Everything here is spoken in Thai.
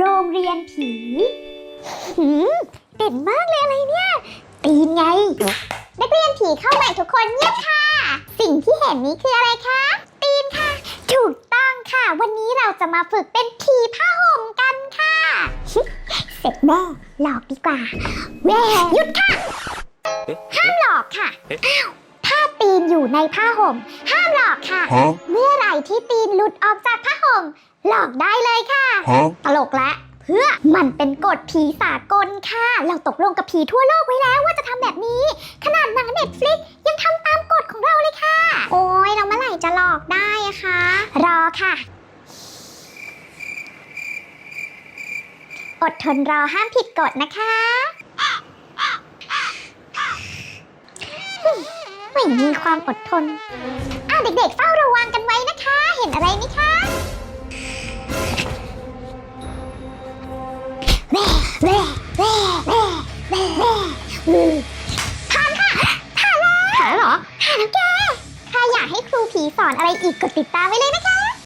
โรงเรียนผีหืมเด่นมากเลยอะไรเนี่ย ตีนไง นักเรียนผีเข้าใหม่ทุกคนเงียบค่ะ สิ่งที่เห็นนี้คืออะไรคะ ตีนค่ะ ถูกต้องค่ะ วันนี้เราจะมาฝึกเป็นผีผ้าห่มกันค่ะ เสร็จแน่หลอกดีกว่าแหวหยุดค่ะ ห้ามหลอกค่ะอ้าวถ้าตีนอยู่ในผ้าห่ม ห้ามหลอกค่ะ Huh? เมื่อไหร่ที่ตีนหลุดออกจากผ้าห่ม หลอกได้เลยค่ะ Huh? ตลกละเพื่อมันเป็นกฎผีสากลค่ะ เราตกลงกับผีทั่วโลกไว้แล้วว่าจะทำแบบนี้ ขนาดหนังเน็ตฟลิกยังทำตามกฎของเราเลยค่ะ โอ้ยเราเมื่อไหร่จะหลอกได้อะคะ รอค่ะ อดทนรอห้ามผิดกฎนะคะไม่มีความอดทนอ้าวเด็กๆเฝ้าระวังกันไว้นะคะ แว่แว่แว่แว่แว่แว่อือผ่านค่ะผ่านแล้วผ่านแล้วเหรอผ่านแล้วแกถ้าอยากให้ครูผีสอนอะไรอีกกดติดตามไว้เลยนะคะ